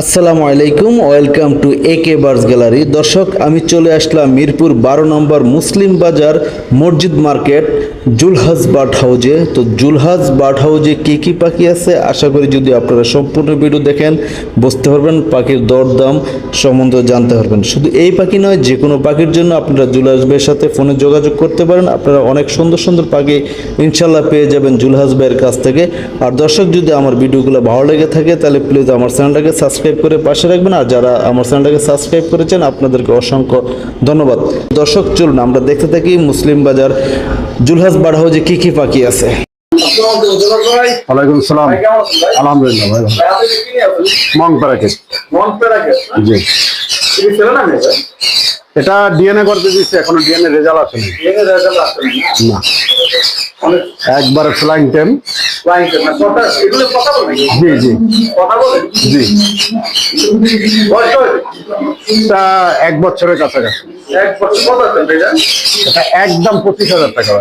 আসসালামু আলাইকুম, welcome to A K bars gallery. দর্শক, আমি চলে আসলাম মিরপুর বারো নম্বর মুসলিম বাজার মসজিদ মার্কেট জুলহাজ বার্ড হাউজে। তো জুলহাজ বার্ড হাউজে কী কী পাখি আছে? আশা করি যদি আপনারা সম্পূর্ণ ভিডিও দেখেন, বুঝতে পারবেন পাখির দরদাম সম্বন্ধে জানতে পারবেন। শুধু এই পাখি নয়, যে কোনো পাখির জন্য আপনারা জুলহাজ ভাইয়ের সাথে ফোনে যোগাযোগ করতে পারেন। আপনারা অনেক সুন্দর সুন্দর পাখি ইনশাল্লাহ পেয়ে যাবেন জুলহাজ ভাইয়ের কাছ থেকে। আর দর্শক, যদি আমার ভিডিওগুলো ভালো লেগে থাকে, তাহলে প্লিজ আমার চ্যানেলটাকে সাবস্ক্রাইব করে পাশে রাখবেন আর যারা আমার চ্যানেলটাকে সাবস্ক্রাইব করেছেন আপনাদেরকে অসংখ্য ধন্যবাদ। দর্শক চলুন আমরা দেখতে থাকি মুসলিম বাজার। জুলহাজ বাড়া হাউজে কী কী পাখি আছে। ওয়ালাইকুম সালাম আলহামদুলিল্লাহ ভাই মং প্যারাকেট জি। এটা ডিএনএ করতে দিচ্ছে এখনও ডিএনএ রেজাল্ট আসেনি। না। একবার ফ্লাইং টেম জি জি। জি। এটা এক বছরের কাছাকাছি। একদম পঁচিশ হাজার টাকা।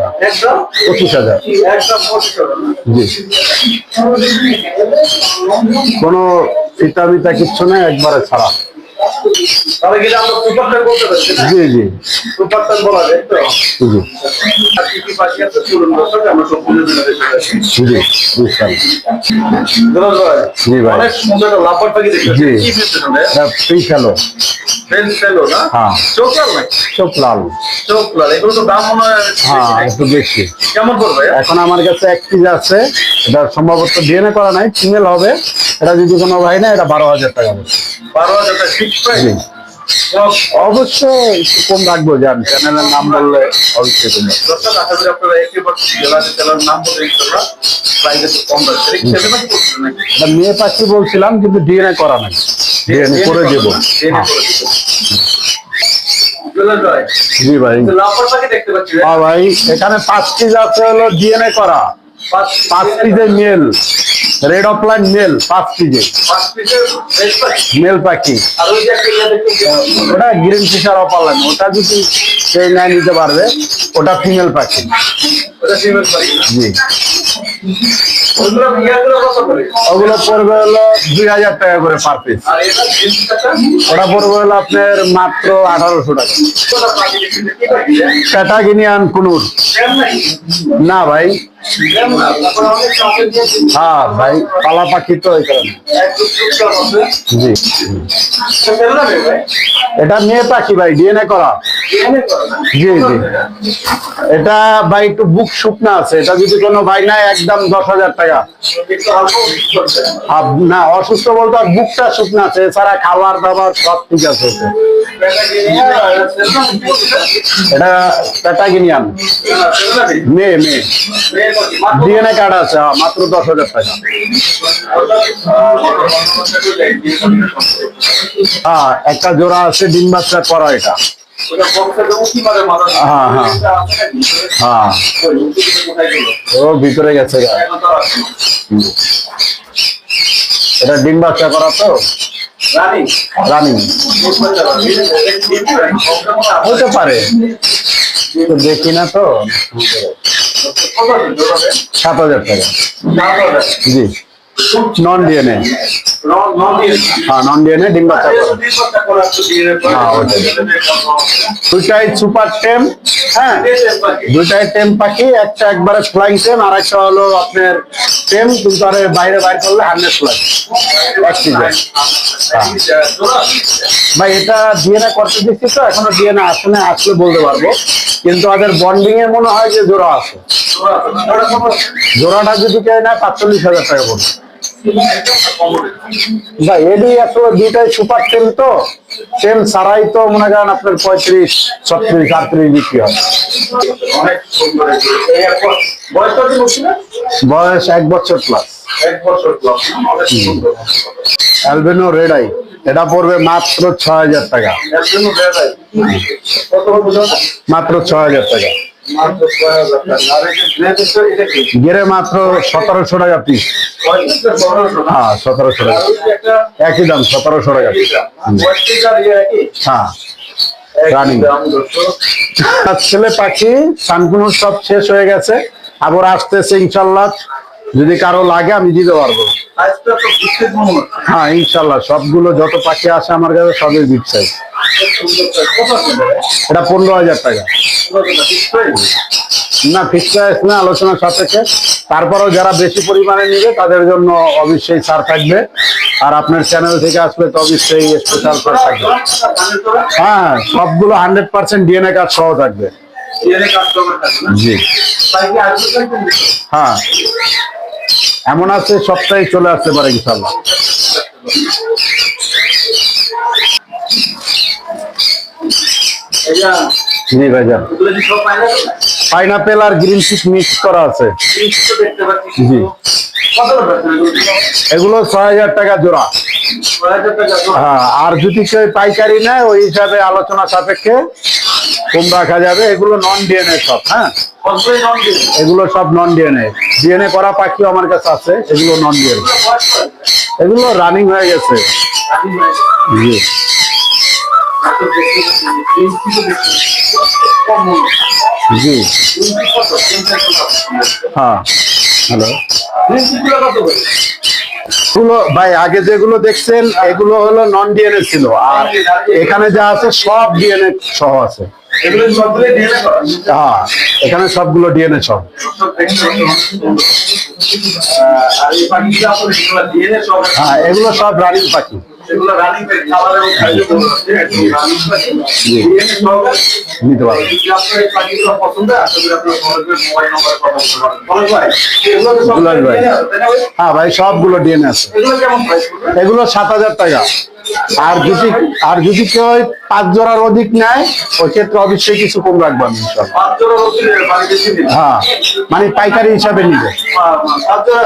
পঁচিশ হাজার। জি। কোনো ফিতা মিতা কিচ্ছু নেই একবারে ছাড়া। তাহলে কি আমরা সুপারটা বলতে পারছি জি জি। সুপারটা বলা যায় তো? জি আর কি কি পাখি আছে চলুন দর্শক আমরা সম্পূর্ণ জেনে জি বুঝলাম। দুলাল জি ভাই। অনেক সুন্দর লাফার পাখি দেখতে জি। কি পেয়েছেন হ্যাঁ এটা না? হ্যাঁ। চোখ লাল নাকি? চোখ লাল। এগুলো তো দাম মনে হয় হ্যাঁ একটু বেশি। কেমন পড়বে এখন আমার কাছে এক পিস আছে এটা সম্ভবত ডিএনএ করা নাই হবে। এটা যদি কোনো ভাই না এটা বারো হাজার টাকা। বারো হাজার টাকা ফিক্স প্রাইস জি। অবশ্যই একটু কম রাখব জান। চ্যানেলের নাম বললে অবশ্যই কম মেয়ে পাখি বলছিলাম কিন্তু ডিএনএ করা নাই। ডিএনএ করে দেবো। করে দেবো। জি ভাই। পাচ্ছি হ্যাঁ ভাই এখানে পাঁচ পিস আছে হলো ডিএনএ করা। পাঁচ পাঁচ পিসের মেল। রেড অফলাইন মেল পাঁচ পাখি মেল পাখি। ওটা গ্রিন ফিশার অপারলাইন ওটা যদি সেই নেয় নিতে পারবে ওটা ফিমেল পাখি। জি। ওগুলো পড়বে হলো দুই হাজার টাকা করে পার পিস ওটা পড়বে হলো আপনার মাত্র আঠারোশো টাকা। কোটা পাখি দেখতে কি? পাখি প্যাটাগিনিয়ান কুনুর না ভাই। হ্যাঁ ভাই, পালা পাখি তো জি। এটা মেয়ে পাখি, ভাই, ডিএনএ করা। জি জি। এটা, ভাই, একটু বুক শুকনা আছে। এটা যদি কোনো ভাই নাই একদম দশ হাজার টাকা। না, অসুস্থ বলতে আর বুকটা শুকনা আছে। এছাড়া খাবার দাবার সব ঠিক আছে এটা প্যাটাগিনিয়ান মেয়ে মেয়ে। ডিএনএ কার্ড আছে হ্যাঁ, মাত্র দশ হাজার টাকা। হ্যাঁ একটা জোড়া আছে ডিম বাচ্চা করা এটা। হ্যাঁ, হ্যাঁ। হ্যাঁ। ও ভিতরে গেছে। এটা ডিম বাচ্চা করা তো? রানিং। হতে পারে। দেখি না তো? সাত হাজার টাকা। জি। নন ডিএনএ হ্যাঁ নন ডিএনএ ডিম বাচ্চা করা। হ্যাঁ, দুইটাই সুপার টেম হ্যাঁ দুইটাই টেম পাখি একটা একবারে ফ্লাইং টেম আর একটা হলো আপনার টেম কিন্তু আরে বাইরে বাইর করলে হান্ড্রেড ফ্লাই এক ভাই এটা ডিএনএ করতে দিচ্ছি তো এখনও ডিএনএ আসে না আসলে বলতে পারব। কিন্তু ওদের বন্ডিং এ মনে হয় যে জোড়া আছে। জোড়াটা যদি কেউ নেয় পাঁচচল্লিশ হাজার টাকা পড়বে ভাই এডি আসলে দুইটাই সুপার তো ছাড়াই তো মনে করেন আপনার পঁয়ত্রিশ ছত্রিশ আটত্রিশ বিক্রি হয়। বয়স এক বছর প্লাস অ্যালবেনো রেড আই এটা পড়বে মাত্র ছয় হাজার টাকা। মাত্র ছয় হাজার টাকা। মাত্র গেরে সতেরোশো টাকা পিস হ্যাঁ সতেরোশো টাকা। একই দাম সতেরোশো টাকা পিস হ্যাঁ। ছেলে পাখি সানকুনুর সব শেষ হয়ে গেছে। আবার আসতেছে ইনশাল্লাহ। যদি কারও লাগে আমি দিতে পারব। হ্যাঁ ইনশাল্লাহ। সবগুলো যত পাখি আসে আমার কাছে সবই সাইজ এটা পনেরো হাজার টাকা? না ফিক্স প্রাইস না, আলোচনা সাপেক্ষে তারপরেও যারা বেশি পরিমাণে নিবে, তাদের জন্য অবশ্যই ছাড় থাকবে আর আপনার চ্যানেল থেকে আসলে তো অবশ্যই স্পেশাল ছাড় থাকবে ধানের হ্যাঁ সবগুলো হান্ড্রেড পার্সেন্ট ডিএনএ কার্ড সহ থাকবে? জি আসবে? হ্যাঁ এমন আছে সপ্তাহে চলে আসতে পারে ইনশাল্লাহ জি ভাইজান? পাইনাপেল? আর গ্রিন চিজ মিক্স করা আছে। জি। এগুলো? ছয় হাজার টাকা জোড়া। হ্যাঁ আর যদি কেউ পাইকারি নেয় ওই হিসাবে আলোচনা সাপেক্ষে কম রাখা যাবে। এগুলো নন ডিএনএ সব হ্যাঁ? এগুলো সব নন ডিএনএ ডিএনএ করা পাখিও আমার কাছে আছে এগুলো নন ডিএনএ এগুলো রানিং হয়ে গেছে। জি। জি। হ্যাঁ। হ্যালো? এগুলো ভাই আগে যেগুলো দেখছেন এগুলো হলো নন ডিএনএ ছিল। আর এখানে যা আছে সব ডিএনএ সহ আছে। হ্যাঁ এখানে সবগুলো ডিএনএ সহ। হ্যাঁ এগুলো সব রানিং পাখি। সেগুলো রানিং খাবার এবং নিতে পারবে। যদি আপনার এই পাখিগুলো পছন্দ হয়, ভাই? হ্যাঁ সবগুলো ডিএনএস আছে? এগুলো সাত হাজার টাকা। আর যদি আর যদি কেউ পাঁচ জোড়ার অধিক নেয় ওই ক্ষেত্রে অবশ্যই কিছু কম বাড়ি বেশি দিন। হ্যাঁ মানে পাইকারি হিসাবে নিবে আপনার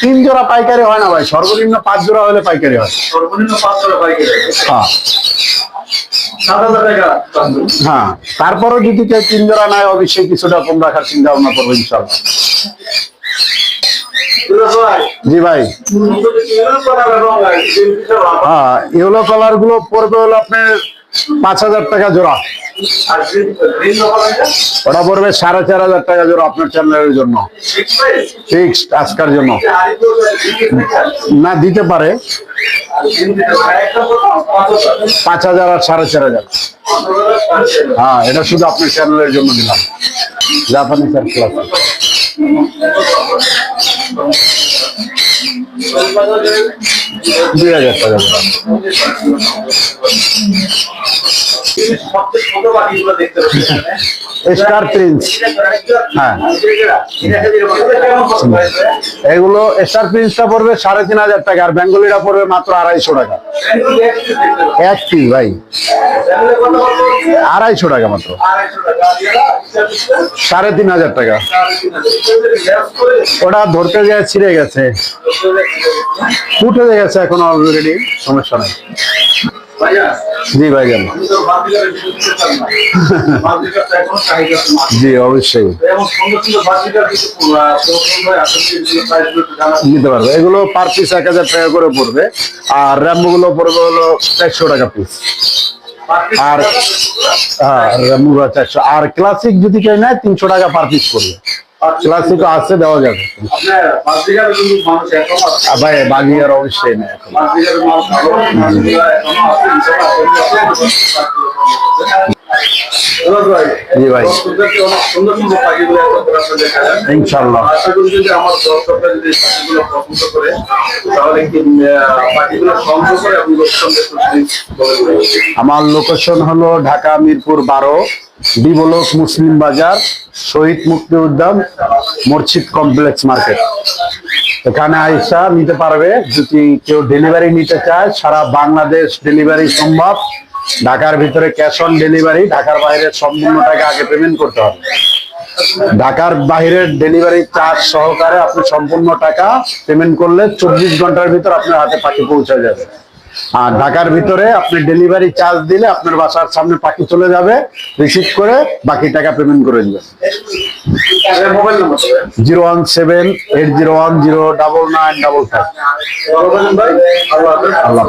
তিন জোড়া পাইকারি হয় না ভাই সর্বনিম্ন পাঁচ জোড়া হলে পাইকারি হয়। হ্যাঁ। হ্যাঁ তারপরেও যদি কেউ তিন জোড়া নেয় অবশ্যই কিছুটা কম রাখার চিন্তা ভাবনা করব ইনশাল্লাহ জি ভাই। হ্যাঁ ইয়েলো কালারগুলো পড়বে হলো আপনার পাঁচ হাজার টাকা জোড়া? ওটা পড়বে সাড়ে চার হাজার টাকা জোড়া আপনার চ্যানেলের জন্য ফিক্সড আজকার জন্য? না, দিতে পারে? পাঁচ হাজার। আর সাড়ে চার হাজার। হ্যাঁ এটা শুধু আপনার চ্যানেলের জন্য দিলাম জাপানি স্যার ক্লাস দুই হাজার টাকা দেখতে পাচ্ছি। Star prince. হ্যাঁ। এগুলো স্টার প্রিন্সটা পড়বে সাড়ে তিন হাজার টাকা, আর বেঙ্গলিটা পড়বে মাত্র আড়াইশো টাকা। এক পিস ভাই। আড়াইশো টাকা মাত্র। সাড়ে তিন হাজার টাকা। ওটা ধরতে যায় ছিঁড়ে গেছে। ফুটে গেছে এখন অলরেডি সমস্যা নাই। জি ভাই জান জি, অবশ্যই। নিতে পারবে। এগুলো পার পিস এক হাজার টাকা করে পড়বে। আর র্যাম্বো গুলো পড়বে হলো চারশো টাকা পিস আর হ্যাঁ র্যাম্বো গুলো চারশো। আর ক্লাসিক যদি কেউ নেয়, তিনশো টাকা পার পিস পড়বে। ক্লাসিক আছে দেওয়া যাবে। ভাই বাগি আর অবশ্যই নেই এখন। জি ভাই। ইনশাল্লাহ আশা করি যদি আমার দর্শকরা যদি পাখিগুলো পছন্দ করে তাহলে কি পাখিগুলো সংগ্রহ করে আপনি লোকসঙ্গে বলে দেবেন। আমার লোকেশন হলো ঢাকা মিরপুর বারো বিবলক মুসলিম বাজার শহীদ মুক্তি উদ্যান মসজিদ কমপ্লেক্স মার্কেট। এখানে আইসা নিতে পারবে। যদি কেউ ডেলিভারি নিতে চায় সারা বাংলাদেশ ডেলিভারি সম্ভব। ঢাকার ভিতরে ক্যাশ অন ডেলিভারি ঢাকার বাইরে সম্পূর্ণ টাকা আগে পেমেন্ট করতে হবে। ঢাকার বাইরের ডেলিভারি চার্জ সহকারে আপনি সম্পূর্ণ টাকা পেমেন্ট করলে চব্বিশ ঘণ্টার ভিতর আপনার হাতে পাখি পৌঁছে যাবে। আর ঢাকার ভিতরে আপনি ডেলিভারি চার্জ দিলে আপনার বাসার সামনে পাখি চলে যাবে রিসিভ করে বাকি টাকা পেমেন্ট করে দিবেন zero one seven eight zero one zero double nine double five. আল্লাহ